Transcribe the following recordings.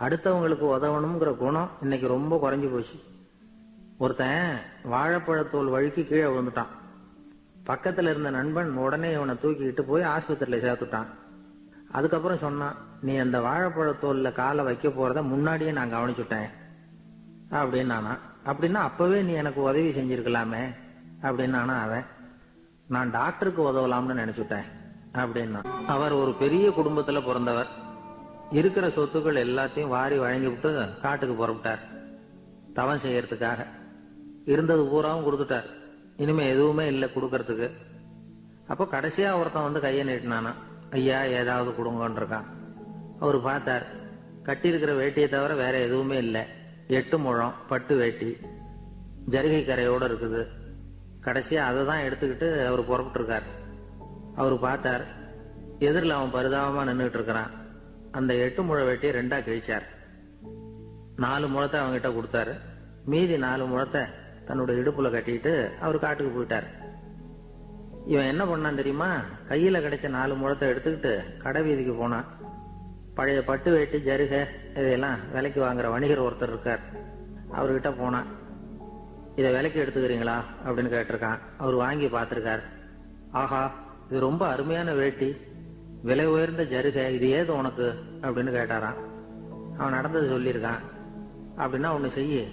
அடுத்தவங்களுக்கு உதவணுங்கிற குணம் இன்னைக்கு ரொம்ப குறைஞ்சி போச்சு. ஒருத்தன் வாழைப்பழத்தோல் வழுக்கி கீழே விழுந்துட்டான். பக்கத்துல இருந்த நண்பன் உடனே இவனை தூக்கிக்கிட்டு போய் ஆஸ்பத்திரியில சேர்த்துட்டான். அதுக்கப்புறம் சொன்னான் நீ அந்த வாழைப்பழத்தோல்ல காலை வைக்க போறத முன்னாடியே நான் கவனிச்சுட்டேன். அப்படின்னு நானா அப்படின்னா அப்பவே நீ எனக்கு உதவி செஞ்சிருக்கலாமே. அப்படின்னு நானா அவன் நான் டாக்டருக்கு உதவலாம்னு நினைச்சுட்டேன். அப்படின்னா அவர் ஒரு பெரிய குடும்பத்துல பிறந்தவர். இருக்கிற சொத்துக்கள் எல்லாத்தையும் வாரி வழங்கி விட்டு காட்டுக்கு புறப்பட்டார். தவம் செய்யறதுக்காக. இருந்தது பூராவும் கொடுத்துட்டார். இனிமே எதுவுமே இல்லை கொடுக்கறதுக்கு. அப்போ கடைசியா ஒருத்தன் வந்து கையை நீட்டினானா ஐயா ஏதாவது கொடுங்கன்னு இருக்கான். அவர் பார்த்தார் கட்டியிருக்கிற வேட்டியை தவிர வேற எதுவுமே இல்லை. எட்டு முழம் பட்டு வேட்டி. ஜரிகை கரையோடு இருக்குது. கடைசியாக அதை தான் எடுத்துக்கிட்டு அவர் புறப்பட்டுருக்கார். அவர் பார்த்தார் எதிரில் அவன் பரிதாபமாக நின்றுட்டு இருக்கிறான். அந்த எட்டு முழ வெட்டி ரெண்டா கிழிச்சார். நாலு முழத்தை அவங்ககிட்ட கொடுத்தாரு. மீதி நாலு முழத்தை தன்னோட இடுப்புல கட்டிட்டு அவர் காட்டுக்கு போயிட்டார். இவன் என்ன பண்ணான் தெரியுமா? கையில கிடைச்ச நாலு முழத்தை எடுத்துக்கிட்டு கடை வீதிக்கு போனான். பழைய பட்டு வேட்டி ஜருக இதையெல்லாம் விலைக்கு வாங்குற வணிகர் ஒருத்தர் இருக்கார். அவர்கிட்ட போனான். இதை விலைக்கு எடுத்துக்கிறீங்களா? அப்படின்னு கேட்டிருக்கான். அவர் வாங்கி பார்த்துருக்கார். ஆஹா இது ரொம்ப அருமையான வேட்டி. விலை உயர்ந்த ஜருக இது ஏது உனக்கு? அப்படின்னு கேட்டாராம். அவன் நடந்தது சொல்லியிருக்கான். அப்படின்னா ஒன்று செய்ய.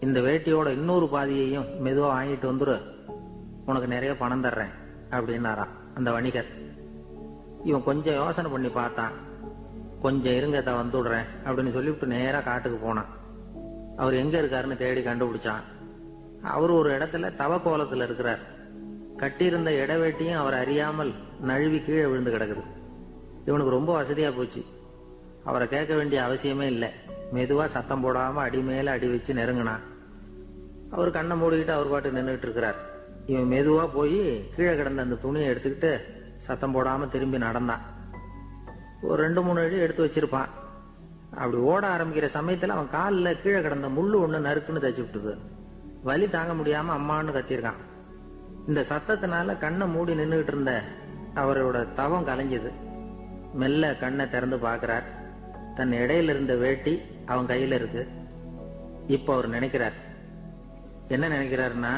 இந்த வேட்டியோட இன்னொரு பாதியையும் மெதுவாக வாங்கிட்டு வந்துரு. உனக்கு நிறைய பணம் தர்றேன் அப்படின்னாராம் அந்த வணிகர். இவன் கொஞ்சம் யோசனை பண்ணி பார்த்தான். கொஞ்சம் இருங்க இதை வந்துடுறேன் அப்படின்னு சொல்லிவிட்டு நேராக காட்டுக்கு போனான். அவர் எங்கே இருக்காருன்னு தேடி கண்டுபிடிச்சான். அவர் ஒரு இடத்துல தவக்கோலத்துல இருக்கிறார். கட்டியிருந்த இடவேட்டியும் அவர் அறியாமல் நழுவி கீழே விழுந்து கிடக்குது. இவனுக்கு ரொம்ப வசதியா போச்சு. அவரை கேட்க வேண்டிய அவசியமே இல்லை. மெதுவா சத்தம் போடாம அடி மேல அடி வச்சு நெருங்கினான் அவர் கண்ணை மூடிக்கிட்டு அவர் பாட்டு நின்றுட்டு இருக்கிறார். இவன் மெதுவா போய் கீழே கிடந்த அந்த துணியை எடுத்துக்கிட்டு சத்தம் போடாம திரும்பி நடந்தான். ஒரு ரெண்டு மூணு அடி எடுத்து வச்சிருப்பான். அப்படி ஓட ஆரம்பிக்கிற சமயத்துல அவன் காலில் கீழே கிடந்த முள்ளு ஒண்ணு நறுக்குன்னு தச்சு விட்டுது. வலி தாங்க முடியாம அம்மான்னு கத்திருக்கான் இந்த சத்தத்தினால கண்ணை மூடி நின்றுகிட்டு இருந்த அவரோட தவம் கலைஞ்சது. மெல்ல கண்ணை திறந்து பார்க்கிறார். தன் இடையில இருந்த வேட்டி அவன் கையில இருக்கு. இப்ப அவர் நினைக்கிறார். என்ன நினைக்கிறாருன்னா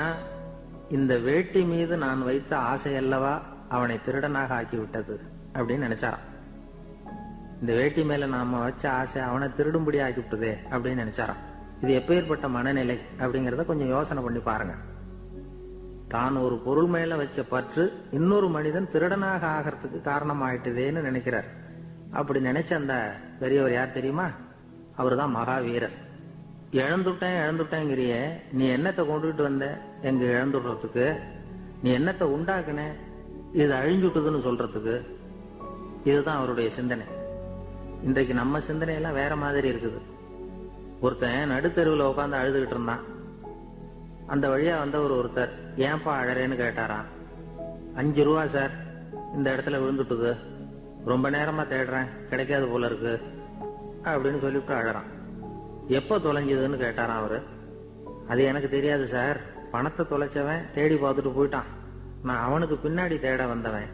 இந்த வேட்டி மீது நான் வைத்த ஆசை அல்லவா அவனை திருடனாக ஆக்கி விட்டது அப்படின்னு நினைச்சாராம். இந்த வேட்டி மேல நாம வச்ச ஆசை அவனை திருடும்படி ஆக்கி விட்டதே அப்படின்னு நினைச்சாராம். இது எப்பேற்பட்ட மனநிலை அப்படிங்கறத கொஞ்சம் யோசனை பண்ணி பாருங்க. தான் ஒரு பொருள் மேல வச்ச பற்று இன்னொரு மனிதன் திருடனாக ஆகிறதுக்கு காரணமாயிட்டுதேன்னு நினைக்கிறார். அப்படி நினைச்ச அந்த பெரியவர் யார் தெரியுமா? அவர் தான் மகாவீரர். இழந்துட்டேன் இழந்துட்டேங்கிறிய நீ என்னத்தை கொண்டுகிட்டு வந்த? எங்க இழந்துடுறதுக்கு நீ என்னத்தை உண்டாக்குன? இது அழிஞ்சுட்டுதுன்னு சொல்றதுக்கு. இதுதான் அவருடைய சிந்தனை. இன்றைக்கு நம்ம சிந்தனையெல்லாம் வேற மாதிரி இருக்குது. ஒருத்தன் நடுத்தெருவில் உட்காந்து அழுதுகிட்டு இருந்தான். அந்த வழியா வந்தவர் ஒருத்தர் ஏன்பா அழறேன்னு கேட்டாராம். அஞ்சு ரூபா சார். இந்த இடத்துல விழுந்துட்டுது. ரொம்ப நேரமா தேடுறேன். கிடைக்காது போல இருக்கு. அப்படின்னு சொல்லிவிட்டு அழறான். எப்போ தொலைஞ்சதுன்னு கேட்டாராம் அவரு. அது எனக்கு தெரியாது சார். பணத்தை தொலைச்சவன் தேடி பார்த்துட்டு போயிட்டான். நான் அவனுக்கு பின்னாடி தேட வந்தவன்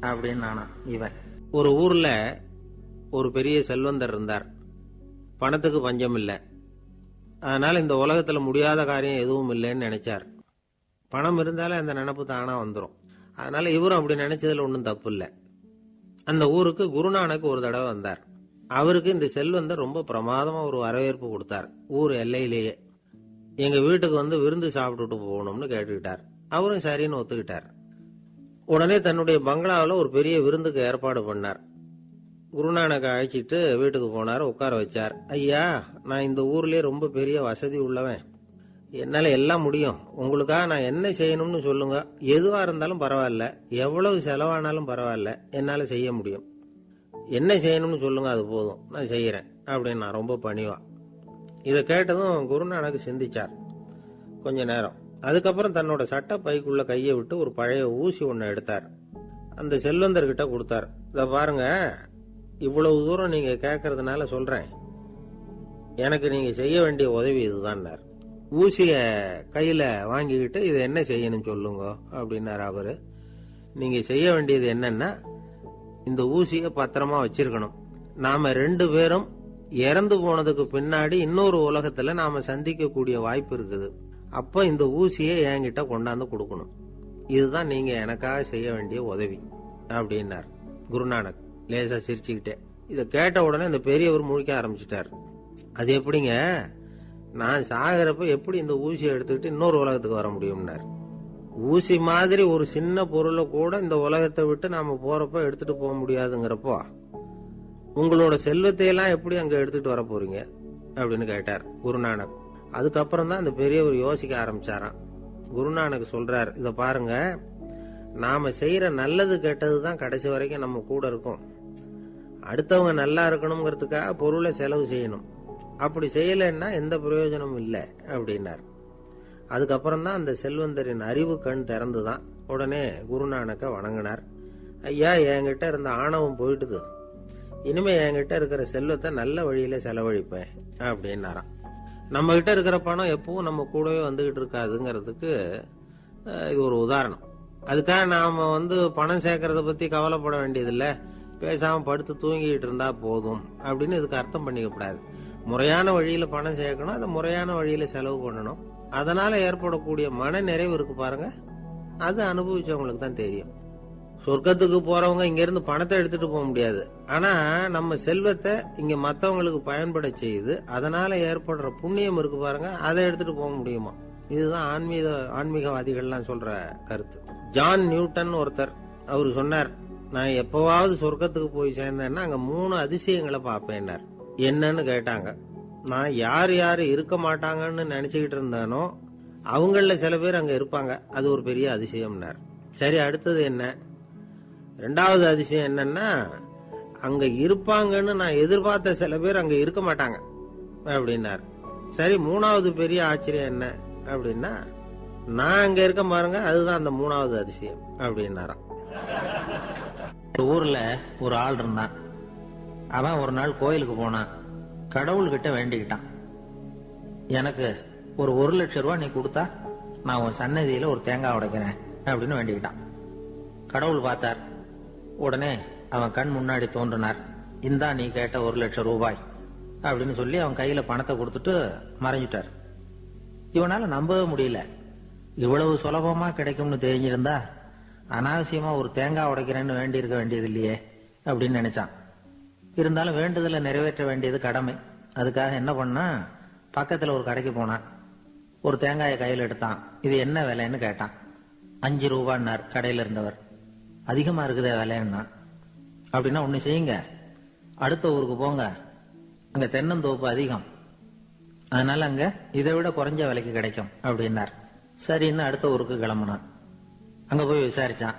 அப்படின்னு நானா இவன். ஒரு ஊர்ல ஒரு பெரிய செல்வந்தர் இருந்தார். பணத்துக்கு பஞ்சம் இல்லை. அதனால இந்த உலகத்துல முடியாத காரியம் எதுவும் இல்லைன்னு நினைச்சார். பணம் இருந்தாலே அந்த நினப்பு தானா வந்துடும் அதனால இவரும் அப்படி நினைச்சதுல ஒன்றும் தப்பு இல்லை. அந்த ஊருக்கு குருநானக் ஒரு தடவை வந்தார். அவருக்கு இந்த செல்வந்தர் ரொம்ப பிரமாதமா ஒரு வரவேற்பு கொடுத்தார். ஊர் எல்லையிலேயே. எங்க வீட்டுக்கு வந்து விருந்து சாப்பிட்டுட்டு போகணும்னு கேட்டுக்கிட்டார். அவரும் சரின்னு ஒத்துக்கிட்டார். உடனே தன்னுடைய பங்களாவில் ஒரு பெரிய விருந்துக்கு ஏற்பாடு பண்ணார். குருநானக் அழைச்சிட்டு வீட்டுக்கு போனார் உட்கார வச்சார். ஐயா நான் இந்த ஊர்லேயே ரொம்ப பெரிய வசதி உள்ளவன். என்னால் எல்லாம் முடியும். உங்களுக்காக நான் என்ன செய்யணும்னு சொல்லுங்க. எதுவாக இருந்தாலும் பரவாயில்ல. எவ்வளவு செலவானாலும் பரவாயில்ல. என்னால் செய்ய முடியும். என்ன செய்யணும்னு சொல்லுங்க அது போதும். நான் செய்கிறேன் அப்படின்னு நான் ரொம்ப பணிவா. இதை கேட்டதும் குருநானக் சிந்திச்சார். கொஞ்ச நேரம். அதுக்கப்புறம் தன்னோட சட்ட பைக்குள்ள கையை விட்டு ஒரு பழைய ஊசி ஒன்று எடுத்தார். அந்த செல்வந்தர்கிட்ட கொடுத்தார். இதை பாருங்க இவ்வளவு தூரம் நீங்க கேட்கறதுனால சொல்றேன். எனக்கு நீங்க செய்ய வேண்டிய உதவி இதுதான்னார். ஊசிய கையில வாங்கிக்கிட்டு இதை என்ன செய்யணும் சொல்லுங்க அப்படின்னாரு அவரு. நீங்க செய்ய வேண்டியது என்னன்னா இந்த ஊசியை பத்திரமா வச்சிருக்கணும். நாம ரெண்டு பேரும் இறந்து போனதுக்கு பின்னாடி இன்னொரு உலகத்துல நாம சந்திக்கக்கூடிய வாய்ப்பு இருக்குது. அப்ப இந்த ஊசியை என்கிட்ட கொண்டாந்து கொடுக்கணும். இதுதான் நீங்க எனக்காக செய்ய வேண்டிய உதவி அப்படின்னார். குருநானக். லேசா சிரிச்சுக்கிட்டே. இதை கேட்ட உடனே இந்த பெரியவர் முழிக்க ஆரம்பிச்சிட்டார். அது எப்படிங்க? நான் சாகிறப்ப எப்படி இந்த ஊசியை எடுத்துக்கிட்டு இன்னொரு உலகத்துக்கு வர முடியும்னார்? ஊசி மாதிரி ஒரு சின்ன பொருளை கூட இந்த உலகத்தை விட்டு நாம போறப்ப எடுத்துட்டு போக முடியாதுங்கிறப்போ உங்களோட செல்வத்தையெல்லாம் எப்படி அங்க எடுத்துட்டு வர போறீங்க? அப்படின்னு கேட்டார் குருநானக். அதுக்கப்புறம் தான் அந்த பெரியவர் யோசிக்க ஆரம்பிச்சாராம். குருநானக் சொல்றார் இத பாருங்க நாம செய்யற நல்லது கெட்டது தான் கடைசி வரைக்கும் நம்ம கூட இருக்கும். அடுத்தவங்க நல்லா இருக்கணுங்கிறதுக்காக பொருளை செலவு செய்யணும். அப்படி செய்யலைன்னா எந்த பிரயோஜனமும் இல்லை அப்படின்னார். அதுக்கப்புறம் தான் அந்த செல்வந்தரின் அறிவு கண் திறந்துதான் உடனே குருநானக்க வணங்கினார். ஐயா என்கிட்ட இருந்த ஆணவம் போயிட்டுது. இனிமே என்கிட்ட இருக்கிற செல்வத்தை நல்ல வழியில செலவழிப்பேன் அப்படின்னாராம். நம்ம கிட்ட இருக்கிற பணம் எப்பவும் நம்ம கூடவே வந்துகிட்டு இருக்காதுங்கிறதுக்கு இது ஒரு உதாரணம். அதுக்காக நாம வந்து பணம் சேர்க்கறத பத்தி கவலைப்பட வேண்டியதில்லை. பேசாமல் படுத்து தூங்கிக்கிட்டு இருந்தால் போதும் அப்படின்னு இதுக்கு அர்த்தம் பண்ணிக்கக்கூடாது முறையான வழியில் பணம் சேர்க்கணும் அதை முறையான வழியில் செலவு பண்ணணும். அதனால் ஏற்படக்கூடிய மன நிறைவு இருக்கு பாருங்க. அது அனுபவிச்சவங்களுக்கு தான் தெரியும். சொர்க்கத்துக்கு போறவங்க இங்கேருந்து பணத்தை எடுத்துட்டு போக முடியாது. ஆனா நம்ம செல்வத்தை இங்க மற்றவங்களுக்கு பயன்பட செய்து அதனால ஏற்படுற புண்ணியம் இருக்கு பாருங்க. அதை எடுத்துட்டு போக முடியுமா? இதுதான் ஆன்மீக ஆன்மீகவாதிகள்லாம் சொல்ற கருத்து. ஜான் நியூட்டன் ஒருத்தர் அவர் சொன்னார் நான் எப்பவாவது சொர்க்கத்துக்கு போய் சேர்ந்தேன்னா அங்க மூணு அதிசயங்களை பார்ப்பேன்னார். என்னன்னு கேட்டாங்க. நான் யார் யார் இருக்க மாட்டாங்கன்னு நினைச்சுக்கிட்டு இருந்தானோ அவங்கள சில பேர் அங்க இருப்பாங்க. அது ஒரு பெரிய அதிசயம்னார். சரி அடுத்தது என்ன? ரெண்டாவது அதிசயம் என்னன்னா அங்க இருப்பாங்கன்னு நான் எதிர்பார்த்த சில பேர் அங்க இருக்க மாட்டாங்க அப்படின்னார். சரி மூணாவது பெரிய ஆச்சரியம் என்ன அப்படின்னா நான் அங்க இருக்க பாருங்க அதுதான் அந்த மூணாவது அதிசயம் அப்படின்னாராம். ஊர்ல ஒரு ஆள் இருந்தான். அவன் ஒரு நாள் கோயிலுக்கு போனான். கடவுள்கிட்ட வேண்டிக்கிட்டான். எனக்கு ஒரு ஒரு லட்சம் ரூபாய் நீ கொடுத்தா நான் உன் சன்னதியில ஒரு தேங்காய் உடைக்கிறேன் அப்படின்னு வேண்டிக்கிட்டான். கடவுள் பார்த்தார். உடனே அவன் கண் முன்னாடி தோன்றினார். இந்தா நீ கேட்ட ஒரு லட்சம் ரூபாய் அப்படின்னு சொல்லி அவன் கையில பணத்தை கொடுத்துட்டு மறைஞ்சிட்டார். இவனால நம்பவே முடியல. இவ்வளவு சுலபமா கிடைக்கும்னு தெரிஞ்சிருந்தா அனாவசியமா ஒரு தேங்காய் உடைக்கிறேன்னு வேண்டி இருக்க வேண்டியது இல்லையே அப்படின்னு நினைச்சான். இருந்தாலும் வேண்டுதலை நிறைவேற்ற வேண்டியது கடமை. அதுக்காக என்ன பண்ணா பக்கத்துல ஒரு கடைக்கு போனான். ஒரு தேங்காயை கையில் எடுத்தான். இது என்ன விலைன்னு கேட்டான். அஞ்சு ரூபான்னார் கடையில இருந்தவர். அதிகமா இருக்குதே விலைன்னா. அப்படின்னா ஒண்ணு செய்யுங்க. அடுத்த ஊருக்கு போங்க. அங்க தென்னந்தோப்பு அதிகம். அதனால அங்க இதை விட குறைஞ்ச விலைக்கு கிடைக்கும் அப்படின்னார். சரின்னு அடுத்த ஊருக்கு கிளம்புனான். அங்க போய் விசாரிச்சான்.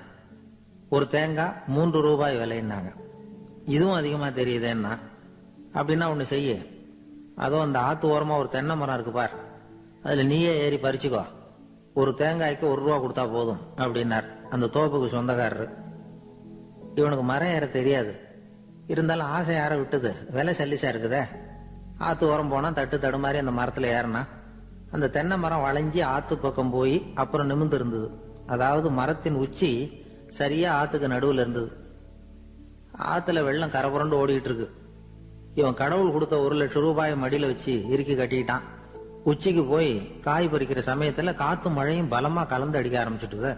ஒரு தேங்காய் மூன்று ரூபாய் விலைன்னாங்க. இதுவும் அதிகமா தெரியுதேன்னா அப்படின்னா ஒண்ணு செய்ய. அதோ அந்த ஆத்து ஓரமா ஒரு தென்னை மரம் இருக்கு பார். அதுல நீயே ஏறி பறிச்சுக்கோ. ஒரு தேங்காய்க்கு ஒரு ரூபா கொடுத்தா போதும் அப்படின்னார். அந்த தோப்புக்கு சொந்தக்காரரு. இவனுக்கு மரம் ஏற தெரியாது. இருந்தாலும் ஆசை யார விட்டுது. விலை சல்லிசா இருக்குதே. ஆத்து ஓரம் போனா தட்டு தடுமாறி அந்த மரத்துல ஏறினா அந்த தென்னை மரம் வளைஞ்சி ஆத்து பக்கம் போய் அப்புறம் நிமிந்து இருந்தது. அதாவது மரத்தின் உச்சி சரியா ஆத்துக்கு நடுவில் இருந்தது. ஆத்துல வெள்ளம் கரபுரண்டு ஓடிட்டு இருக்கு இவன் கடவுள் கொடுத்த ஒரு லட்சம் ரூபாயை மடியில வச்சு இறுக்கி கட்டிட்டான் உச்சிக்கு போய் காய் பறிக்கிற சமயத்துல காத்து மழையும் பலமா கலந்து அடிக்க ஆரம்பிச்சுட்டுத.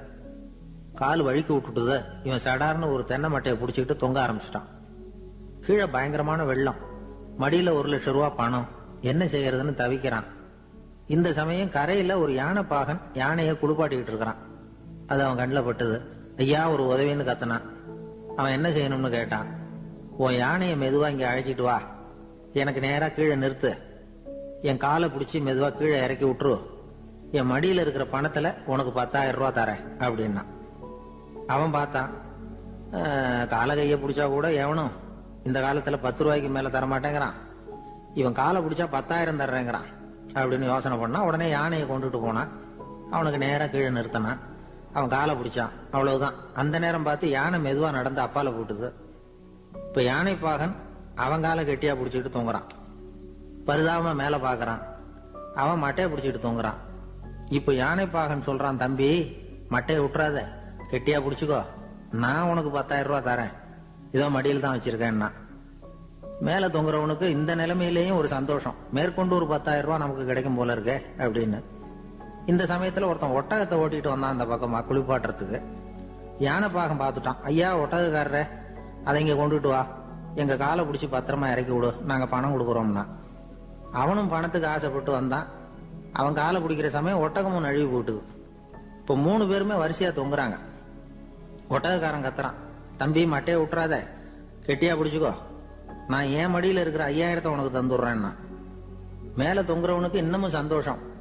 கால் வழுக்கி விட்டுட்டுத. இவன் சடார்னு ஒரு தென்னை மட்டையை பிடிச்சிக்கிட்டு தொங்க ஆரம்பிச்சிட்டான். கீழே பயங்கரமான வெள்ளம். மடியில ஒரு லட்சம் ரூபா பணம். என்ன செய்யறதுன்னு தவிக்கிறான். இந்த சமயம் கரையில ஒரு யானை பாகன் யானையை குளிப்பாட்டிக்கிட்டு இருக்கிறான். அது அவன் கண்ணில் பட்டது. ஐயா ஒரு உதவின்னு கத்தனான் அவன் என்ன செய்யணும்னு கேட்டான். உன் யானையை மெதுவா இங்க அழைச்சிட்டு வா. எனக்கு நேரா கீழே நிறுத்து. என் காலை பிடிச்சி மெதுவா கீழே இறக்கி விட்டுரு என் மடியில் இருக்கிற பணத்துல உனக்கு பத்தாயிரம் ரூபா தரேன் அப்படின்னா. அவன் பார்த்தான். காலை கையை பிடிச்சா கூட எவனும் இந்த காலத்துல பத்து ரூபாய்க்கு மேல தரமாட்டேங்கிறான். இவன் காலை பிடிச்சா பத்தாயிரம் தர்றேங்கிறான் அப்படின்னு யோசனை பண்ணா உடனே யானையை கொண்டுட்டு போனான். அவனுக்கு நேரா கீழே நிறுத்தினான். அவன் காலை பிடிச்சான். அவ்வளவுதான். அந்த நேரம் பார்த்து யானை மெதுவா நடந்து அப்பால போட்டுது. இப்ப யானை பாகன் அவன் காலை கெட்டியா பிடிச்சிட்டு தூங்குறான். பரிதாபமா மேல பாக்குறான். அவன் மட்டையை பிடிச்சிட்டு தூங்குறான். இப்ப யானை பாகன் சொல்றான் தம்பி மட்டையை விட்டுறாத கெட்டியா பிடிச்சிக்கோ. நான் உனக்கு பத்தாயிரம் ரூபா தரேன். இதோ மடியில் தான் வச்சிருக்கேன்னா. மேல தொங்குறவனுக்கு இந்த நிலைமையிலேயும் ஒரு சந்தோஷம். மேற்கொண்டு ஒரு பத்தாயிரம் ரூபா நமக்கு கிடைக்கும் போல இருக்கே அப்படின்னு. இந்த சமயத்துல ஒருத்தன் ஒட்டகத்தை ஓட்டிட்டு வந்தான் அந்த பக்கமா குளிப்பாட்டுறதுக்கு. யானை பாகம் பார்த்துட்டான். ஐயா ஒட்டகக்காரரே அதை இங்க கொண்டுட்டு வா. எங்க காலை பிடிச்சி பத்திரமா இறக்கி விடு. நாங்க பணம் கொடுக்குறோம்னா. அவனும் பணத்துக்கு ஆசைப்பட்டு வந்தான். அவன் காலை பிடிக்கிற சமயம் ஒட்டகமும் நழுவி போட்டுது இப்போ மூணு பேருமே வரிசையா தொங்குறாங்க. ஒட்டகக்காரன் கத்துறான். தம்பி மட்டையை விட்டுறாத கெட்டியா பிடிச்சிக்கோ. நான் என் மடியில இருக்கிற ஐயாயிரத்தை உனக்கு தந்துடுறேன்னா. மேல தொங்குறவனுக்கு இன்னமும் சந்தோஷம்.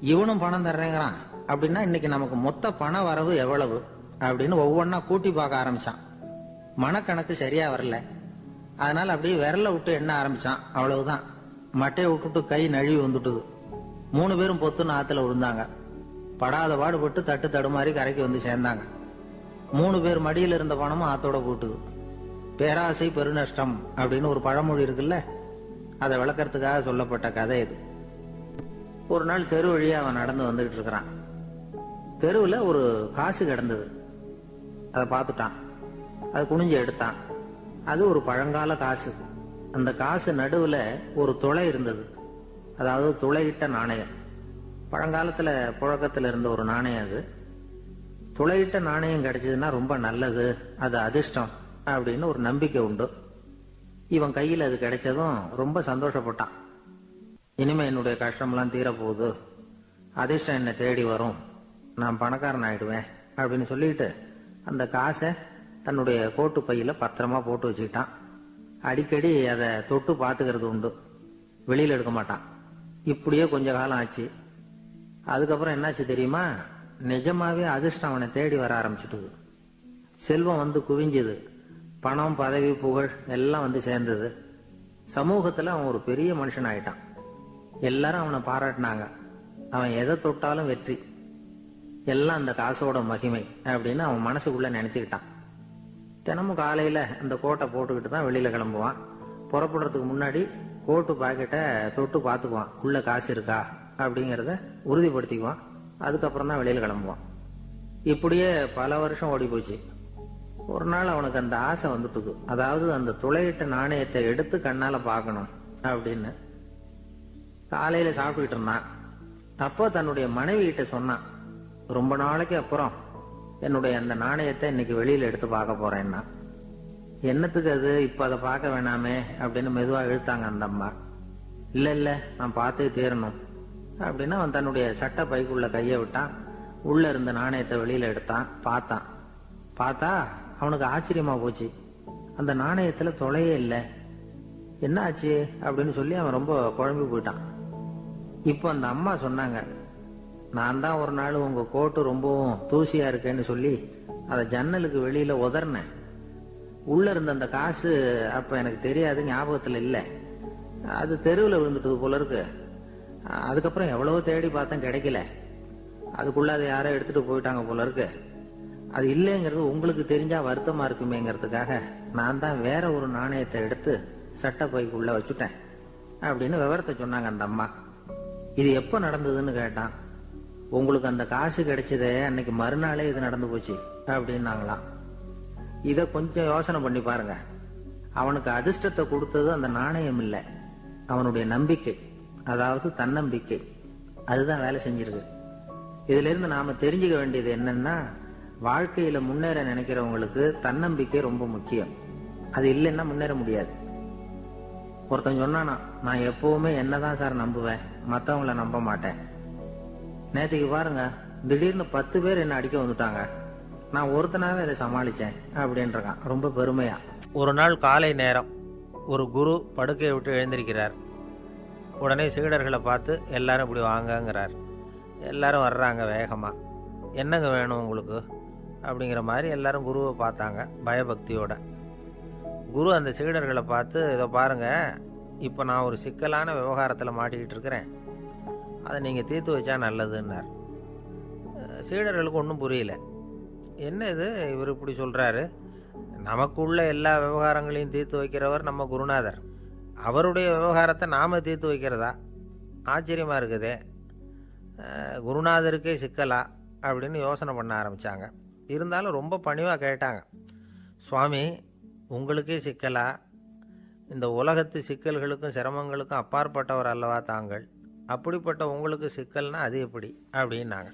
இவனும் பணம் தர்றேங்கிறான். அப்படின்னா இன்னைக்கு நமக்கு மொத்த பண வரவு எவ்வளவு? அப்படின்னு ஒவ்வொன்றா கூட்டி பார்க்க ஆரம்பிச்சான். மனக்கணக்கு சரியா வரல. அதனால அப்படியே விரல விட்டு எண்ண ஆரம்பிச்சான். அவ்வளவுதான். மட்டையை விட்டுட்டு கை நழுவி வந்துட்டுது. மூணு பேரும் பொத்துன்னு ஆத்துல விழுந்தாங்க. படாத பாடுபட்டு தட்டு தடுமாறி கரைக்கு வந்து சேர்ந்தாங்க. மூணு பேர் மடியில் இருந்த பணமும் ஆத்தோட கூட்டுது பேராசை பெருநஷ்டம் அப்படின்னு ஒரு பழமொழி இருக்குல்ல? அதை விளக்கறதுக்காக சொல்லப்பட்ட கதை இது. ஒரு நாள் தெரு வழியா அவன் நடந்து வந்துகிட்டு இருக்கிறான். தெருவில் ஒரு காசு கிடந்தது. அதை பார்த்துட்டான். அது குனிஞ்சு எடுத்தான். அது ஒரு பழங்கால காசு. அந்த காசு நடுவில் ஒரு துளை இருந்தது. அதாவது துளையிட்ட நாணயம். பழங்காலத்தில் புழக்கத்தில் இருந்த ஒரு நாணயம் அது. துளையிட்ட நாணயம் கிடைச்சதுன்னா ரொம்ப நல்லது அது அதிர்ஷ்டம் அப்படின்னு ஒரு நம்பிக்கை உண்டு. இவன் கையில் அது கிடைச்சதும் ரொம்ப சந்தோஷப்பட்டான். இனிமே என்னுடைய கஷ்டம்லாம் தீரப்போகுது. அதிர்ஷ்டம் என்னை தேடி வரும். நான் பணக்காரன் ஆயிடுவேன் அப்படின்னு சொல்லிட்டு அந்த காசை தன்னுடைய கோட்டு பையில பத்திரமா போட்டு வச்சுக்கிட்டான். அடிக்கடி அதை தொட்டு பார்த்துக்கிறது உண்டு. வெளியில் எடுக்க மாட்டான். இப்படியே கொஞ்ச காலம் ஆச்சு. அதுக்கப்புறம் என்னாச்சு தெரியுமா? நிஜமாவே அதிர்ஷ்டம் அவனை தேடி வர ஆரம்பிச்சுட்டுது. செல்வம் வந்து குவிஞ்சுது. பணம் பதவி புகழ் எல்லாம் வந்து சேர்ந்தது. சமூகத்தில் அவன் ஒரு பெரிய மனுஷன் ஆயிட்டான் எல்லாரும் அவனை பாராட்டினாங்க. அவன் எதை தொட்டாலும் வெற்றி. எல்லாம் அந்த காசோட மகிமை அப்படின்னு அவன் மனசுக்குள்ள நினைச்சுக்கிட்டான். தினமும் காலையில அந்த கோட்டை போட்டுக்கிட்டு தான் வெளியில கிளம்புவான். புறப்படுறதுக்கு முன்னாடி கோட்டு பாக்கெட்டை தொட்டு பார்த்துக்குவான். உள்ள காசு இருக்கா? அப்படிங்கிறத உறுதிப்படுத்திக்குவான். அதுக்கப்புறம் தான் வெளியில கிளம்புவான். இப்படியே பல வருஷம் ஓடி போச்சு ஒரு நாள் அவனுக்கு அந்த ஆசை வந்துட்டுது. அதாவது அந்த துளையிட்ட நாணயத்தை எடுத்து கண்ணால பார்க்கணும் அப்படின்னு. காலையில சாப்பிட்டுக்கிட்டு இருந்தான். அப்போ தன்னுடைய மனைவி கிட்ட சொன்னான். ரொம்ப நாளைக்கு அப்புறம் என்னுடைய அந்த நாணயத்தை இன்னைக்கு வெளியில எடுத்து பார்க்க போறேன்னா. என்னத்துக்கு அது? இப்ப அதை பார்க்க வேணாமே அப்படின்னு மெதுவா இழுத்தாங்க அந்த அம்மா. இல்ல இல்ல நான் பார்த்து தீரணும். அப்படின்னு அவன் தன்னுடைய சட்டை பைக்குள்ள கையை விட்டான். உள்ள இருந்த நாணயத்தை வெளியில எடுத்தான். பார்த்தான். பார்த்தா அவனுக்கு ஆச்சரியமா போச்சு. அந்த நாணயத்துல தொலையே இல்லை. என்ன ஆச்சு? அப்படின்னு சொல்லி அவன் ரொம்ப குழம்பி போயிட்டான். இப்போ அந்த அம்மா சொன்னாங்க நான் தான் ஒரு நாள் உங்க கோட்டு ரொம்பவும் தூசியா இருக்கேன்னு சொல்லி அதை ஜன்னலுக்கு வெளியில உதறினேன். உள்ள இருந்த அந்த காசு அப்ப எனக்கு தெரியாது ஞாபகத்துல இல்லை. அது தெருவில் விழுந்துட்டது போல இருக்கு. அதுக்கப்புறம் எவ்வளவோ தேடி பார்த்தேன் கிடைக்கல. அதுக்குள்ள அதை யாரோ எடுத்துட்டு போயிட்டாங்க போல இருக்கு. அது இல்லைங்கிறது உங்களுக்கு தெரிஞ்சா வருத்தமா இருக்குமேங்கிறதுக்காக நான் தான் வேற ஒரு நாணயத்தை எடுத்து சட்டை பைக்குள்ள வச்சுட்டேன் அப்படின்னு விவரத்தை சொன்னாங்க அந்த அம்மா. இது எப்போ நடந்ததுன்னு கேட்டான். உங்களுக்கு அந்த காசு கிடைச்சதே அன்னைக்கு மறுநாளே இது நடந்து போச்சு அப்படின்னாங்களாம் இதை கொஞ்சம் யோசனை பண்ணி பாருங்க. அவனுக்கு அதிர்ஷ்டத்தை கொடுத்தது அந்த நாணயம் இல்லை. அவனுடைய நம்பிக்கை அதாவது தன்னம்பிக்கை அதுதான் வேலை செஞ்சிருக்கு. இதிலிருந்து நாம தெரிஞ்சுக்க வேண்டியது என்னன்னா வாழ்க்கையில முன்னேற நினைக்கிறவங்களுக்கு தன்னம்பிக்கை ரொம்ப முக்கியம். அது இல்லைன்னா முன்னேற முடியாது. ஒருத்தன் சொன்னானா நான் எப்பவுமே என்னதான் சார் நம்புவேன்? மற்றவங்கள நம்ப மாட்டேன். நேற்றுக்கு பாருங்க திடீர்னு பத்து பேர் என்ன அடிக்க வந்துட்டாங்க. நான் ஒருத்தனாவே அதை சமாளித்தேன் அப்படின்றான் ரொம்ப பெருமையா. ஒரு நாள் காலை நேரம் ஒரு குரு படுக்கையை விட்டு எழுந்திருக்கிறார். உடனே சீடர்களை பார்த்து எல்லாரும் இப்படி வாங்கங்கிறார். எல்லாரும் வர்றாங்க வேகமாக என்னங்க வேணும் உங்களுக்கு? அப்படிங்கிற மாதிரி எல்லாரும் குருவை பார்த்தாங்க பயபக்தியோட. குரு அந்த சீடர்களை பார்த்து இதை பாருங்கள் இப்போ நான் ஒரு சிக்கலான விவகாரத்தில் மாட்டிக்கிட்டு இருக்கிறேன். அதை நீங்கள் தீர்த்து வச்சா நல்லதுன்னார். சீடர்களுக்கு ஒன்றும் புரியல. என்ன இது? இவர் இப்படி சொல்கிறாரு நமக்குள்ள எல்லா விவகாரங்களையும் தீர்த்து வைக்கிறவர் நம்ம குருநாதர். அவருடைய விவகாரத்தை நாம் தீர்த்து வைக்கிறதா? ஆச்சரியமாக இருக்குதே. குருநாதருக்கே சிக்கலா? அப்படின்னு யோசனை பண்ண ஆரம்பித்தாங்க இருந்தாலும் ரொம்ப பணிவாக கேட்டாங்க. சுவாமி உங்களுக்கே சிக்கலா? இந்த உலகத்து சிக்கல்களுக்கும் சிரமங்களுக்கும் அப்பாற்பட்டவர் அல்லவா தாங்கள்? அப்படிப்பட்ட உங்களுக்கு சிக்கல்னா அது எப்படி? அப்படின்னாங்க.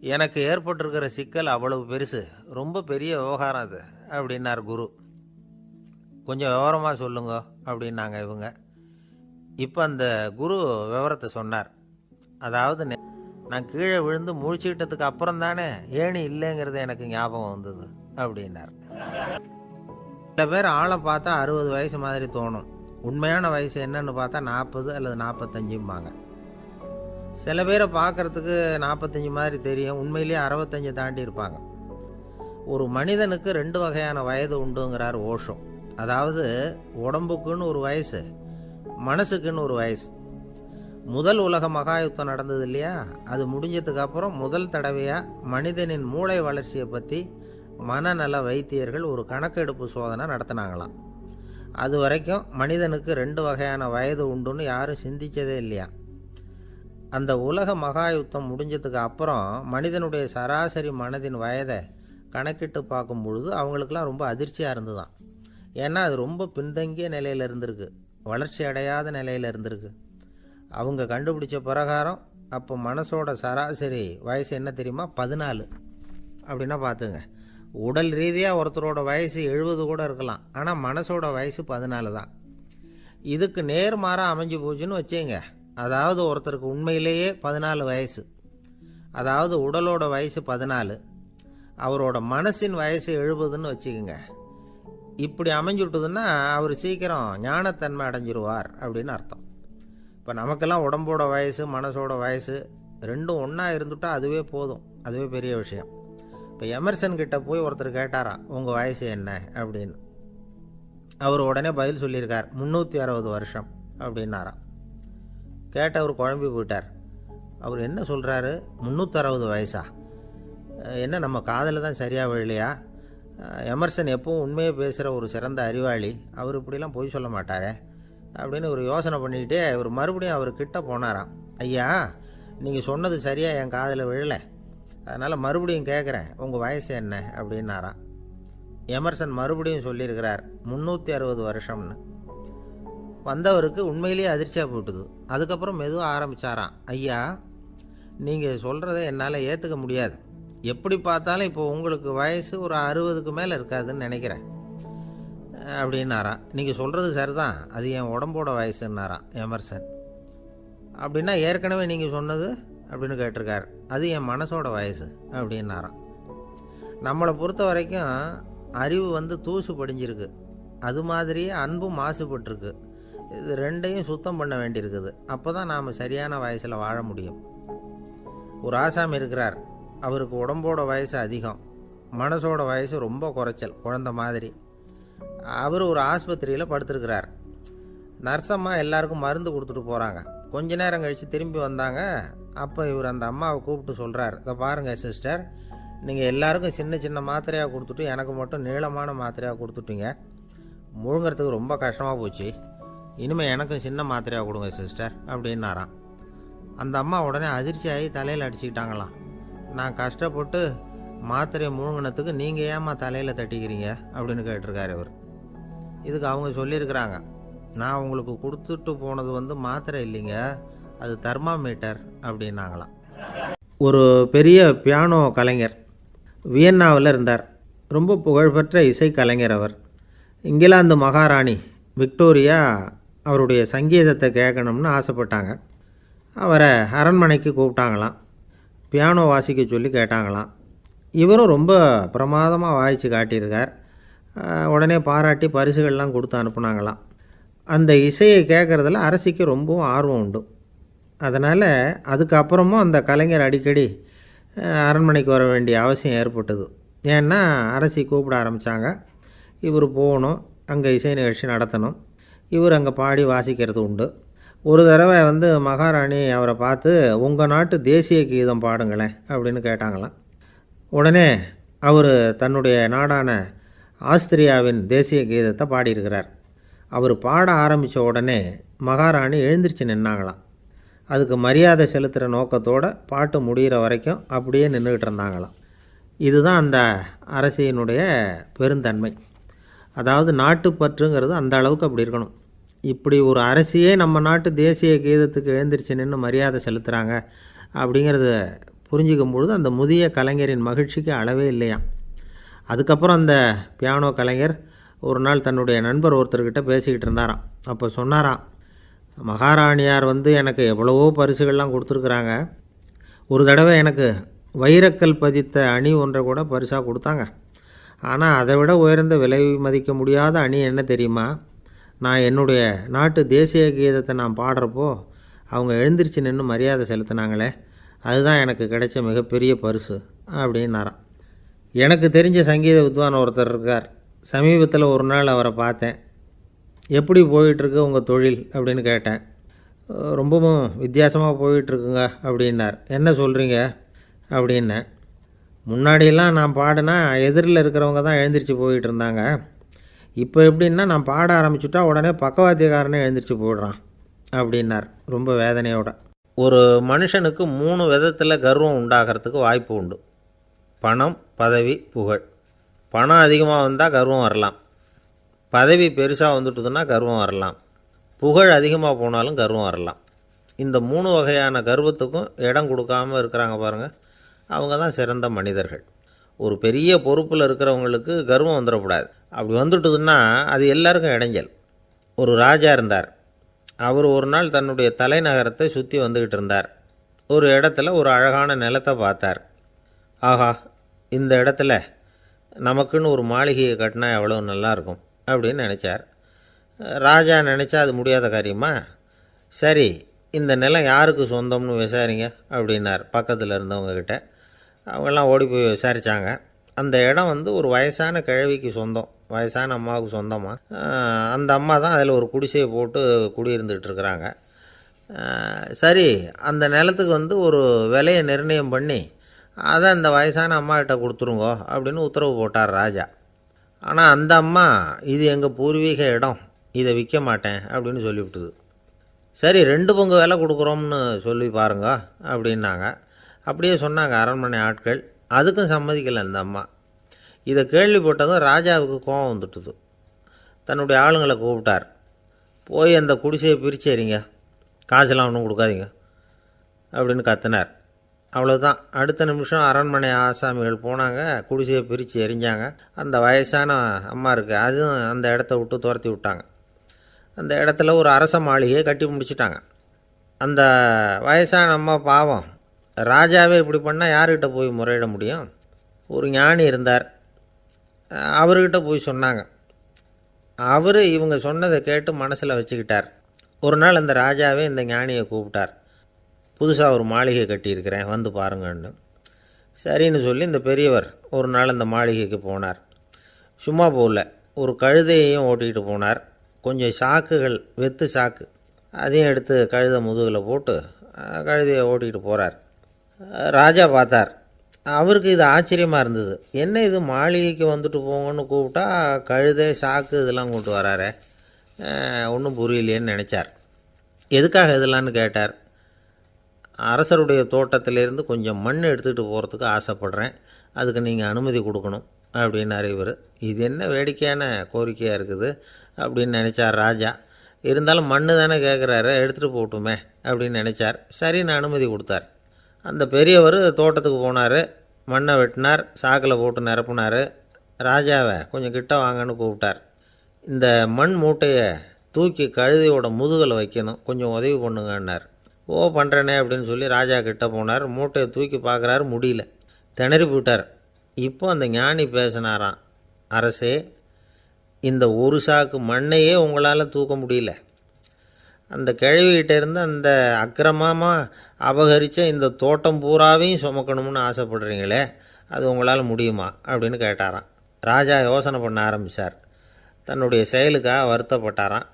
எனக்கு ஏற்பட்டிருக்கிற சிக்கல் அவ்வளவு பெருசு. ரொம்ப பெரிய விவகாரம் அது அப்படின்னார் குரு. கொஞ்சம் விவரமாக சொல்லுங்க அப்படின்னாங்க இவங்க. இப்போ அந்த குரு விவரத்தை சொன்னார். அதாவது நெ- நான் கீழே விழுந்து முழிச்சுக்கிட்டதுக்கு அப்புறம் தானே ஏணி இல்லைங்கிறது எனக்கு ஞாபகம் வந்தது அப்படின்னார். சில பேர் ஆளை பார்த்தா அறுபது வயசு மாதிரி தோணும். உண்மையான வயசு என்னன்னு பார்த்தா நாற்பது அல்லது நாற்பத்தஞ்சும்பாங்க. சில பேரை பார்க்கறதுக்கு நாற்பத்தஞ்சு மாதிரி தெரியும். உண்மையிலேயே அறுபத்தஞ்சு தாண்டி இருப்பாங்க. ஒரு மனிதனுக்கு ரெண்டு வகையான வயது உண்டுங்கிறார் ஓஷம். அதாவது உடம்புக்குன்னு ஒரு வயசு மனசுக்குன்னு ஒரு வயசு. முதல் உலக மகாயுத்தம் நடந்தது இல்லையா? அது முடிஞ்சதுக்கு அப்புறம் முதல் தடவையாக மனிதனின் மூளை வளர்ச்சியை பற்றி மனநல வைத்தியர்கள் ஒரு கணக்கெடுப்பு சோதனை நடத்தினாங்களாம். அது வரைக்கும் மனிதனுக்கு ரெண்டு வகையான வயது உண்டுன்னு யாரும் சிந்திச்சதே இல்லையா? அந்த உலக மகா யுத்தம் முடிஞ்சதுக்கு அப்புறம் மனிதனுடைய சராசரி மனதின் வயதை கணக்கிட்டு பார்க்கும் பொழுது அவங்களுக்கெல்லாம் ரொம்ப அதிர்ச்சியாக இருந்துதான். ஏன்னா அது ரொம்ப பின்தங்கிய நிலையில் இருந்திருக்கு. வளர்ச்சி அடையாத நிலையில் இருந்திருக்கு. அவங்க கண்டுபிடிச்ச பிரகாரம் அப்போ மனசோட சராசரி வயசு என்ன தெரியுமா? பதினாலு. அப்படின்னா பார்த்துங்க. உடல் ரீதியாக ஒருத்தரோட வயசு எழுபது கூட இருக்கலாம். ஆனால் மனசோட வயசு பதினாலு தான். இதுக்கு நேர்மாறாக அமைஞ்சு போச்சுன்னு வச்சுங்க அதாவது ஒருத்தருக்கு உண்மையிலேயே பதினாலு வயசு. அதாவது உடலோட வயசு பதினாலு. அவரோட மனசின் வயசு எழுபதுன்னு வச்சுக்கோங்க. இப்படி அமைஞ்சுட்டுதுன்னா அவர் சீக்கிரம் ஞானத்தன்மை அடைஞ்சிருவார் அப்படின்னு அர்த்தம். இப்போ நமக்கெல்லாம் உடம்போட வயசு மனசோட வயசு ரெண்டும் ஒன்றா இருந்துட்டால் அதுவே போதும். அதுவே பெரிய விஷயம். இப்போ எமர்சன் கிட்ட போய் ஒருத்தர் கேட்டாராம் உங்கள் வயசு என்ன? அப்படின்னு. அவர் உடனே பதில் சொல்லியிருக்கார் முந்நூற்றி அறுபது வருஷம் அப்படின்னாராம் கேட்டவர் குழம்பி போயிட்டார். அவர் என்ன சொல்கிறாரு முந்நூற்றறுபது வயசா? என்ன நம்ம காதில் தான் சரியாக விழலையா? எமர்சன் எப்பவும் உண்மையை பேசுகிற ஒரு சிறந்த அறிவாளி. அவர் இப்படிலாம் பொய் சொல்ல மாட்டாரே அப்படின்னு ஒரு யோசனை பண்ணிக்கிட்டே இவர் மறுபடியும் அவர் கிட்ட போனாராம். ஐயா நீங்கள் சொன்னது சரியாக என் காதில் விழலை. அதனால் மறுபடியும் கேட்குறேன் உங்கள் வயசு என்ன? அப்படின்னாராம் எமர்சன் மறுபடியும் சொல்லியிருக்கிறார் முந்நூற்றி அறுபது வருஷம்னு. வந்தவருக்கு உண்மையிலேயே அதிர்ச்சியாக போட்டுது. அதுக்கப்புறம் மெதுவாக ஆரம்பிச்சாராம் ஐயா நீங்கள் சொல்கிறத என்னால் ஏற்றுக்க முடியாது. எப்படி பார்த்தாலும் இப்போ உங்களுக்கு வயசு ஒரு அறுபதுக்கு மேலே இருக்காதுன்னு நினைக்கிறேன். அப்படின்னாராம் நீங்கள் சொல்கிறது சரிதான் அது என் உடம்போட வயசுன்னாராம் எமர்சன். அப்படின்னா ஏற்கனவே நீங்கள் சொன்னது அப்படின்னு கேட்டிருக்காரு. அது என் மனசோட வயசு அப்படின்னாராம். நம்மளை பொறுத்த வரைக்கும் அறிவு வந்து தூசு படிஞ்சிருக்கு. அது மாதிரியே அன்பும் மாசுபட்டிருக்கு. இது ரெண்டையும் சுத்தம் பண்ண வேண்டியிருக்குது. அப்போ தான் நாம் சரியான வயசில் வாழ முடியும். ஒரு ஆசாமி இருக்கிறார். அவருக்கு உடம்போட வயசு அதிகம். மனசோட வயசு ரொம்ப குறைச்சல் குழந்த மாதிரி. அவர் ஒரு ஆஸ்பத்திரியில் படுத்திருக்கிறார். நர்ஸம்மா எல்லாருக்கும் மருந்து கொடுத்துட்டு போகிறாங்க கொஞ்ச நேரம் கழித்து திரும்பி வந்தாங்க. அப்போ இவர் அந்த அம்மாவை கூப்பிட்டு சொல்கிறார் இதை பாருங்கள் சிஸ்டர் நீங்கள் எல்லாருக்கும் சின்ன சின்ன மாத்திரையாக கொடுத்துட்டு எனக்கு மட்டும் நீளமான மாத்திரையாக கொடுத்துட்டீங்க. முழுங்கிறதுக்கு ரொம்ப கஷ்டமாக போச்சு. இனிமேல் எனக்கும் சின்ன மாத்திரையாக கொடுங்க சிஸ்டர் அப்படின்னாராம். அந்த அம்மா உடனே அதிர்ச்சியாகி தலையில் அடிச்சுக்கிட்டாங்களாம். நான் கஷ்டப்பட்டு மாத்திரையை முழுங்கினத்துக்கு நீங்கள் ஏம்மா தலையில் தட்டிக்கிறீங்க? அப்படின்னு கேட்டிருக்காரு இவர். இதுக்கு அவங்க சொல்லியிருக்கிறாங்க. நான் உங்களுக்கு கொடுத்துட்டு போனது வந்து மாத்திரை இல்லைங்க. அது தர்மாமீட்டர் அப்படின்னாங்களாம். ஒரு பெரிய பியானோ கலைஞர் வியன்னாவில் இருந்தார். ரொம்ப புகழ்பெற்ற இசை கலைஞர் அவர். இங்கிலாந்து மகாராணி விக்டோரியா அவருடைய சங்கீதத்தை கேட்கணும்னு ஆசைப்பட்டாங்க. அவரை அரண்மனைக்கு கூப்பிட்டாங்களாம். பியானோ வாசிக்க சொல்லி கேட்டாங்களாம். இவரும் ரொம்ப பிரமாதமாக வாய்ச்சி காட்டியிருக்கார். உடனே பாராட்டி பரிசுகள்லாம் கொடுத்து அனுப்புனாங்களாம். அந்த இசையை கேட்குறதுல அரசிக்கு ரொம்பவும் ஆர்வம் உண்டு. அதனால் அதுக்கப்புறமும் அந்த கலைஞர் அடிக்கடி அரண்மனைக்கு வர வேண்டிய அவசியம் ஏற்பட்டது. ஏன்னா அரசி கூப்பிட ஆரம்பித்தாங்க இவர் போகணும் அங்கே இசை நிகழ்ச்சி நடத்தணும். இவர் அங்கே பாடி வாசிக்கிறது உண்டு. ஒரு தடவை வந்து மகாராணி அவரை பார்த்து உங்கள் நாட்டு தேசிய கீதம் பாடுங்களேன் அப்படின்னு கேட்டாங்களாம். உடனே அவர் தன்னுடைய நாடான ஆஸ்திரியாவின் தேசிய கீதத்தை பாடியிருக்கிறார். அவர் பாட ஆரம்பித்த உடனே மகாராணி எழுந்திருச்சு நின்னாங்களாம். அதுக்கு மரியாதை செலுத்துகிற நோக்கத்தோடு பாட்டு முடிகிற வரைக்கும் அப்படியே நின்றுக்கிட்டு இருந்தாங்களாம். இதுதான் அந்த அரசியினுடைய பெருந்தன்மை. அதாவது நாட்டுப்பற்றுங்கிறது அந்த அளவுக்கு அப்படி இருக்கணும். இப்படி ஒரு அரசியே நம்ம நாட்டு தேசிய கீதத்துக்கு எழுந்திருச்சு நின்று மரியாதை செலுத்துகிறாங்க அப்படிங்கிறத புரிஞ்சுக்கும் பொழுது அந்த முதிய கலைஞரின் மகிழ்ச்சிக்கு அளவே இல்லையாம். அதுக்கப்புறம் அந்த பியானோ கலைஞர் ஒரு நாள் தன்னுடைய நண்பர் ஒருத்தர்கிட்ட பேசிக்கிட்டு இருந்தாராம். அப்போ சொன்னாராம் மகாராணியார் வந்து எனக்கு எவ்வளவோ பரிசுகள்லாம் கொடுத்துருக்குறாங்க. ஒரு தடவை எனக்கு வைரக்கல் பதித்த அணி ஒன்றை கூட பரிசாக கொடுத்தாங்க. ஆனால் அதை விட உயர்ந்த விலை மதிக்க முடியாத அணி என்ன தெரியுமா? நான் என்னுடைய நாட்டு தேசிய கீதத்தை நான் பாடுறப்போ அவங்க எழுந்திருச்சு நின்று மரியாதை செலுத்தினாங்களே அதுதான் எனக்கு கிடைச்ச மிகப்பெரிய பரிசு அப்படின்னாராம். எனக்கு தெரிஞ்ச சங்கீத வித்வான் ஒருத்தர் இருக்கார். சமீபத்தில் ஒரு நாள் அவரை பார்த்தேன். எப்படி போயிட்டுருக்கு உங்கள் தொழில்? அப்படின்னு கேட்டேன். ரொம்பவும் வித்தியாசமாக போயிட்டுருக்குங்க அப்படின்னார். என்ன சொல்கிறீங்க அப்படின்னேன். முன்னாடியெல்லாம் நான் பாடினா எதிரில் இருக்கிறவங்க தான் எழுந்திரிச்சு போயிட்டு இருந்தாங்க இப்போ எப்படின்னா நான் பாட ஆரம்பிச்சுட்டா உடனே பக்கவாத்தியக்காரனே எழுந்திரிச்சு போயிடுறான் அப்படின்னார். ரொம்ப வேதனையோட. ஒரு மனுஷனுக்கு மூணு விதத்தில் கர்வம் உண்டாகிறதுக்கு வாய்ப்பு உண்டு. பணம் பதவி புகழ். பணம் அதிகமாக வந்தால் கர்வம் வரலாம். பதவி பெருசாக வந்துட்டுதுன்னா கர்வம் வரலாம். புகழ் அதிகமாக போனாலும் கர்வம் வரலாம். இந்த மூணு வகையான கர்வத்துக்கும் இடம் கொடுக்காம இருக்கிறாங்க பாருங்கள் அவங்க தான் சிறந்த மனிதர்கள். ஒரு பெரிய பொறுப்பில் இருக்கிறவங்களுக்கு கர்வம் வந்துடக்கூடாது. அப்படி வந்துட்டுதுன்னா அது எல்லாருக்கும் இடைஞ்சல். ஒரு ராஜா இருந்தார். அவர் ஒரு நாள் தன்னுடைய தலைநகரத்தை சுற்றி வந்துக்கிட்டு இருந்தார். ஒரு இடத்துல ஒரு அழகான நிலத்தை பார்த்தார். ஆஹா இந்த இடத்துல நமக்குன்னு ஒரு மாளிகையை கட்டினா எவ்வளோ நல்லாயிருக்கும் அப்படின்னு நினச்சார். ராஜா நினச்சா அது முடியாத காரியமா? சரி இந்த நிலம் யாருக்கு சொந்தம்னு விசாரிங்க அப்படின்னார் பக்கத்தில் இருந்தவங்கக்கிட்ட அவங்கெல்லாம் ஓடி போய் விசாரித்தாங்க அந்த இடம் வந்து ஒரு வயசான கிழவிக்கு சொந்தம் வயசான அம்மாவுக்கு சொந்தமாக அந்த அம்மா தான் அதில் ஒரு குடிசையை போட்டு குடியிருந்துட்டுருக்குறாங்க சரி அந்த நிலத்துக்கு வந்து ஒரு விலையை நிர்ணயம் பண்ணி அதை அந்த வயசான அம்மாக்கிட்ட கொடுத்துருங்கோ அப்படின்னு உத்தரவு போட்டார் ராஜா. ஆனால் அந்த அம்மா இது எங்கள் பூர்வீக இடம் இதை விற்க மாட்டேன் அப்படின்னு சொல்லிவிட்டுது. சரி ரெண்டு பங்கு விலை கொடுக்குறோம்னு சொல்லி பாருங்க அப்படின்னாங்க. அப்படியே சொன்னாங்க அரண்மனை ஆட்கள். அதுக்கும் சம்மதிக்கலை அந்த அம்மா. இதை கேள்விப்பட்டதும் ராஜாவுக்கு கோபம் வந்துட்டுது. தன்னுடைய ஆளுங்களை கூப்பிட்டார். போய் அந்த குடிசையை பிரிச்சு எறிங்க. காசெல்லாம் ஒன்றும் கொடுக்காதீங்க அப்படின்னு கத்தினார். அவ்வளோதான் அடுத்த நிமிஷம் அரண்மனை ஆசாமிகள் போனாங்க குடிசையை பிரித்து எரிஞ்சாங்க. அந்த வயசான அம்மா இருக்குது அதுவும் அந்த இடத்த விட்டு துரத்தி விட்டாங்க. அந்த இடத்துல ஒரு அரச மாளிகையை கட்டி முடிச்சிட்டாங்க. அந்த வயசான அம்மா பாவம் ராஜாவே இப்படி பண்ணால் யாருக்கிட்ட போய் முறையிட முடியும்? ஒரு ஞானி இருந்தார். அவர்கிட்ட போய் சொன்னாங்க. அவர் இவங்க சொன்னதை கேட்டு மனசில் வச்சுக்கிட்டார். ஒரு நாள் அந்த ராஜாவே இந்த ஞானியை கூப்பிட்டார். புதுசாக ஒரு மாளிகை கட்டியிருக்கிறேன் வந்து பாருங்கன்னு. சரின்னு சொல்லி இந்த பெரியவர் ஒரு நாள் அந்த மாளிகைக்கு போனார். சும்மா போகல ஒரு கழுதையையும் ஓட்டிகிட்டு போனார். கொஞ்சம் சாக்குகள் வெத்து சாக்கு. அதையும் எடுத்து கழுதை முதுகில் போட்டு கழுதையை ஓட்டிகிட்டு போகிறார் ராஜா பார்த்தார் அவருக்கு இது ஆச்சரியமாக இருந்தது. என்ன இது மாளிகைக்கு வந்துட்டு போங்கன்னு கூப்பிட்டா கழுதை சாக்கு இதெல்லாம் கொண்டு வராரு? ஒன்றும் புரியலையேன்னு நினச்சார். எதுக்காக இதெல்லாம்னு கேட்டார்? அரசருடைய தோட்டத்திலேருந்து கொஞ்சம் மண் எடுத்துகிட்டு போகிறதுக்கு ஆசைப்படுறேன். அதுக்கு நீங்கள் அனுமதி கொடுக்கணும் அப்படின்னாரு இவர். இது என்ன வேடிக்கையான கோரிக்கையாக இருக்குது? அப்படின்னு நினச்சார் ராஜா. இருந்தாலும் மண்ணு தானே கேட்குறாரு எடுத்துகிட்டு போகட்டுமே அப்படின்னு நினச்சார். சரின்னு அனுமதி கொடுத்தார். அந்த பெரியவர் தோட்டத்துக்கு போனார். மண்ணை வெட்டினார் சாக்கில் போட்டு நிரப்புனார். ராஜாவை கொஞ்சம் கிட்ட வாங்கன்னு கூப்பிட்டார். இந்த மண் மூட்டையை தூக்கி கழுதியோட முதுகில் வைக்கணும் கொஞ்சம் உதவி பண்ணுங்கன்னார். ஓ பண்ணுறேனே அப்படின்னு சொல்லி ராஜா கிட்ட போனார். மூட்டையை தூக்கி பார்க்குறாரு முடியல. திணறி போயிட்டார். இப்போ அந்த ஞானி பேசினாராம் அரசே இந்த ஒரு சாக்கு மண்ணையே உங்களால் தூக்க முடியல. அந்த கிழவிகிட்ட இருந்து அந்த அக்கிரமமாக அபகரித்த இந்த தோட்டம் பூராவையும் சுமக்கணும்னு ஆசைப்படுறீங்களே அது உங்களால் முடியுமா? அப்படின்னு கேட்டாராம். ராஜா யோசனை பண்ண ஆரம்பித்தார் தன்னுடைய செயலுக்காக வருத்தப்பட்டாராம்.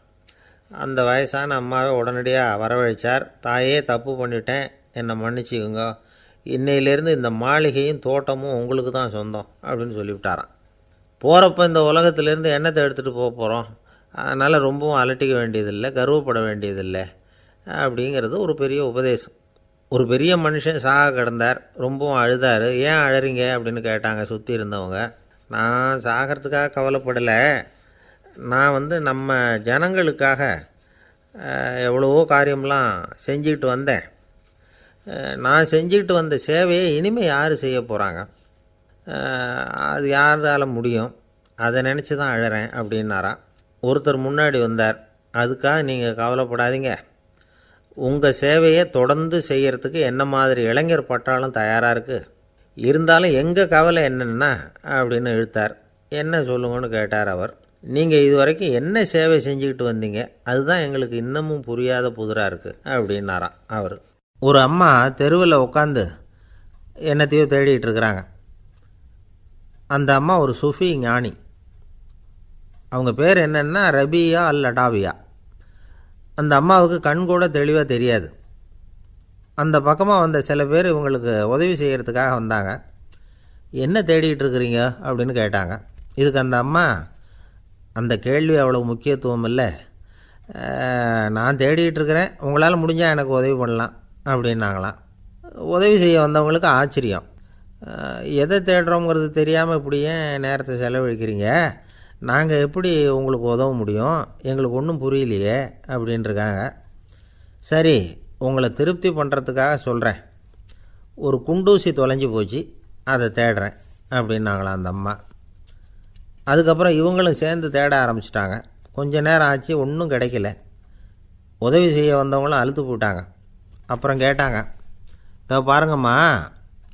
அந்த வயசான அம்மாவை உடனடியாக வரவழைச்சார். தாயே தப்பு பண்ணிட்டேன். என்னை மன்னிச்சுக்குங்க. இன்னையிலேருந்து இந்த மாளிகையும் தோட்டமும் உங்களுக்கு தான் சொந்தம் அப்படின்னு சொல்லிவிட்டாராம். போகிறப்ப இந்த உலகத்திலேருந்து எண்ணத்தை எடுத்துகிட்டு போக போகிறோம் அதனால் ரொம்பவும் அலட்டிக்க வேண்டியதில்லை கர்வப்பட வேண்டியதில்லை அப்படிங்கிறது ஒரு பெரிய உபதேசம். ஒரு பெரிய மனுஷன் சாக கிடந்தார். ரொம்பவும் அழுதார். ஏன் அழறீங்க? அப்படின்னு கேட்டாங்க சுற்றி இருந்தவங்க. நான் சாகிறதுக்காக கவலைப்படலை. நான் வந்து நம்ம ஜனங்களுக்காக எவ்வளவோ காரியம்லாம் செஞ்சுக்கிட்டு வந்தேன். நான் செஞ்சுக்கிட்டு வந்த சேவையை இனிமேல் யார் செய்ய போகிறாங்க அது யாரால் முடியும்? அதை நினச்சி தான் அழகிறேன் அப்படின்னாராம் ஒருத்தர் முன்னாடி வந்தார். அதுக்காக நீங்கள் கவலைப்படாதீங்க. உங்கள் சேவையை தொடர்ந்து செய்கிறதுக்கு என்ன மாதிரி இளைஞர் பட்டாலும் தயாராக இருக்குது இருந்தாலும் எங்கள் கவலை என்னென்னா அப்படின்னு இழுத்தார். என்ன சொல்லுங்கன்னு கேட்டார் அவர். நீங்கள் இது வரைக்கும் என்ன சேவை செஞ்சுக்கிட்டு வந்தீங்க? அதுதான் எங்களுக்கு இன்னமும் புரியாத புதிராக இருக்குது அப்படின்னாராம் அவர். ஒரு அம்மா தெருவில் உட்காந்து என்னத்தையோ தேடிட்டு இருக்கிறாங்க. அந்த அம்மா ஒரு சுஃபி ஞானி. அவங்க பேர் என்னென்னா ரபியா அல் லடாவியா அந்த அம்மாவுக்கு கண் கூட தெளிவாக தெரியாது. அந்த பக்கமாக வந்த சில பேர் இவங்களுக்கு உதவி செய்கிறதுக்காக வந்தாங்க. என்ன தேடிட்டு இருக்கிறீங்க? அப்படின்னு கேட்டாங்க. இதுக்கு அந்த அம்மா அந்த கேள்வி அவ்வளோ முக்கியத்துவம் இல்லை. நான் தேடிகிட்டு இருக்கிறேன். உங்களால் முடிஞ்சால் எனக்கு உதவி பண்ணலாம் அப்படின்னாங்களாம். உதவி செய்ய வந்தவங்களுக்கு ஆச்சரியம். எதை தேடுறோங்கிறது தெரியாமல் இப்படி ஏன் நேரத்தை செலவழிக்கிறீங்க? நாங்கள் எப்படி உங்களுக்கு உதவ முடியும்? எங்களுக்கு ஒன்றும் புரியலையே அப்படின்ட்டுருக்காங்க சரி உங்களை திருப்தி பண்ணுறதுக்காக சொல்கிறேன் ஒரு குண்டூசி தொலைஞ்சு போச்சு. அதை தேடுறேன் அப்படின்னாங்களாம் அந்த அம்மா. அதுக்கப்புறம் இவங்களும் சேர்ந்து தேட ஆரம்பிச்சிட்டாங்க. கொஞ்ச நேரம் ஆச்சு ஒன்றும் கிடைக்கல. உதவி செய்ய வந்தவங்களும் அழுத்து போட்டாங்க அப்புறம் கேட்டாங்க இதோ பாருங்கம்மா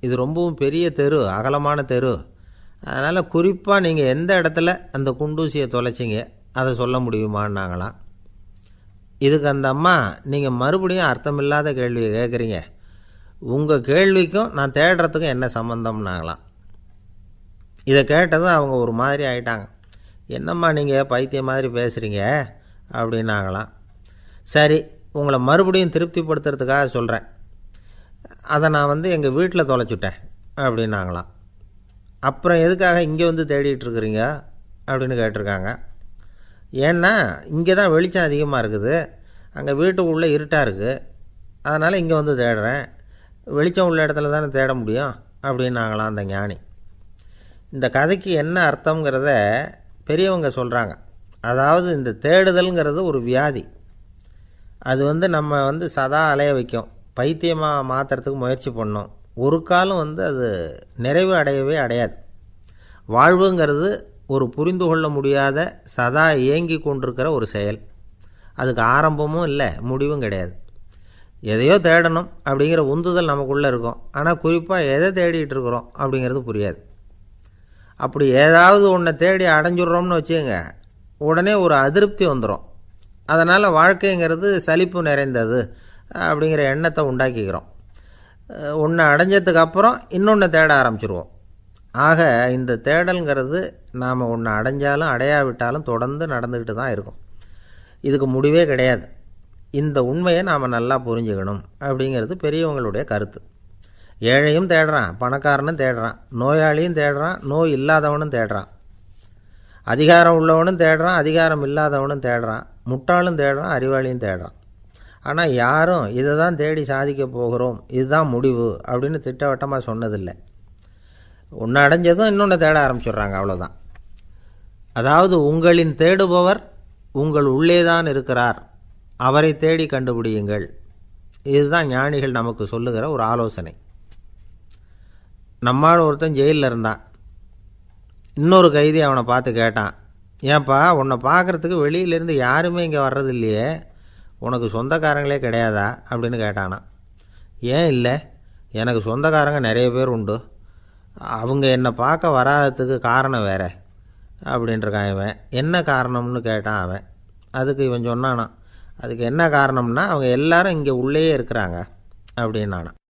இது ரொம்பவும் பெரிய தெரு அகலமான தெரு. அதனால் குறிப்பாக நீங்கள் எந்த இடத்துல அந்த குண்டூசியை தொலைச்சிங்க அதை சொல்ல முடியுமான்னாங்களாம். இதுக்கு அந்த அம்மா நீங்கள் மறுபடியும் அர்த்தமில்லாத கேள்வியை கேட்குறீங்க உங்கள் கேள்விக்கும் நான் தேடுறதுக்கும் என்ன சம்மந்தம்னாங்களாம் இதை கேட்டதும் அவங்க ஒரு மாதிரி ஆயிட்டாங்க. என்னம்மா நீங்கள் பைத்தியம் மாதிரி பேசுகிறீங்க அப்படின்னாங்களாம். சரி உங்களை மறுபடியும் திருப்திப்படுத்துறதுக்காக சொல்கிறேன் அதை நான் வந்து எங்கள் வீட்டில் தொலைச்சுட்டேன் அப்படின்னாங்களாம். அப்புறம் எதுக்காக இங்கே வந்து தேடிட்டுருக்குறீங்க அப்படின்னு கேட்டிருக்காங்க. ஏன்னா இங்கே தான் வெளிச்சம் அதிகமாக இருக்குது. அங்கே வீட்டுக்குள்ளே இருட்டாக இருக்குது அதனால் இங்கே வந்து தேடுறேன். வெளிச்சம் உள்ள இடத்துல தானே தேட முடியும்? அப்படின்னாங்களாம் அந்த ஞானி. இந்த கதைக்கு என்ன அர்த்தங்கிறத பெரியவங்க சொல்கிறாங்க அதாவது இந்த தேடுதல்ங்கிறது ஒரு வியாதி. அது வந்து நம்ம வந்து சதா அலைய வைக்கும். பைத்தியமாக மாற்றுறதுக்கு முயற்சி பண்ணோம். ஒரு காலம் வந்து அது நிறைவு அடையவே அடையாது. வாழ்வுங்கிறது ஒரு புரிந்து கொள்ள முடியாத சதா இயங்கி கொண்டிருக்கிற ஒரு செயல். அதுக்கு ஆரம்பமும் இல்லை முடிவும் கிடையாது. எதையோ தேடணும் அப்படிங்கிற உந்துதல் நமக்குள்ளே இருக்கும். ஆனால் குறிப்பாக எதை தேடிட்டு இருக்கிறோம் அப்படிங்கிறது புரியாது. அப்படி ஏதாவது ஒன்றை தேடி அடைஞ்சிடுறோம்னு வச்சுக்கோங்க உடனே ஒரு அதிருப்தி வந்துடும் அதனால் வாழ்க்கைங்கிறது சலிப்பு நிறைந்தது அப்படிங்கிற எண்ணத்தை உண்டாக்கிக்கிறோம். ஒன்று அடைஞ்சதுக்கு அப்புறம் இன்னொன்று தேட ஆரம்பிச்சிருவோம். ஆக இந்த தேடல்ங்கிறது நாம் ஒன்று அடைஞ்சாலும் அடையாவிட்டாலும் தொடர்ந்து நடந்துக்கிட்டு தான் இருக்கும். இதுக்கு முடிவே கிடையாது. இந்த உண்மையை நாம் நல்லா புரிஞ்சுக்கணும் அப்படிங்கிறது பெரியவங்களுடைய கருத்து. ஏழையும் தேடுறான் பணக்காரனும் தேடுறான் நோயாளியும் தேடுறான் நோய் இல்லாதவனும் தேடுறான். அதிகாரம் உள்ளவனும் தேடுறான் அதிகாரம் இல்லாதவனும் தேடுறான் முட்டாளும் தேடுறான் அறிவாளியும் தேடுறான். ஆனால் யாரும் இதை தான் தேடி சாதிக்க போகிறோம் இதுதான் முடிவு அப்படின்னு திட்டவட்டமாக சொன்னதில்லை. ஒன்று அடைஞ்சதும் இன்னொன்று தேட ஆரம்பிச்சிடுறாங்க அவ்வளோதான் அதாவது உங்களின் தேடுபவர் உங்கள் உள்ளே தான் இருக்கிறார் அவரை தேடி கண்டுபிடியுங்கள். இதுதான் ஞானிகள் நமக்கு சொல்லுகிற ஒரு ஆலோசனை. நம்மால் ஒருத்தன் ஜெயிலில் இருந்தான். இன்னொரு கைதி அவனை பார்த்து கேட்டான் ஏன்பா உன்னை பார்க்குறதுக்கு வெளியிலேருந்து யாருமே இங்கே வர்றது இல்லையே உனக்கு சொந்தக்காரங்களே கிடையாதா? அப்படின்னு கேட்டானான் ஏன் இல்லை எனக்கு சொந்தக்காரங்க நிறைய பேர் உண்டு. அவங்க என்னை பார்க்க வராததுக்கு காரணம் வேற அப்படின்ட்டுருக்கான் இவன். என்ன காரணம்னு கேட்டான் அவன். அதுக்கு இவன் சொன்னானான் அதுக்கு என்ன காரணம்னா அவங்க எல்லாரும் இங்கே உள்ளேயே இருக்கிறாங்க அப்படின்னானான்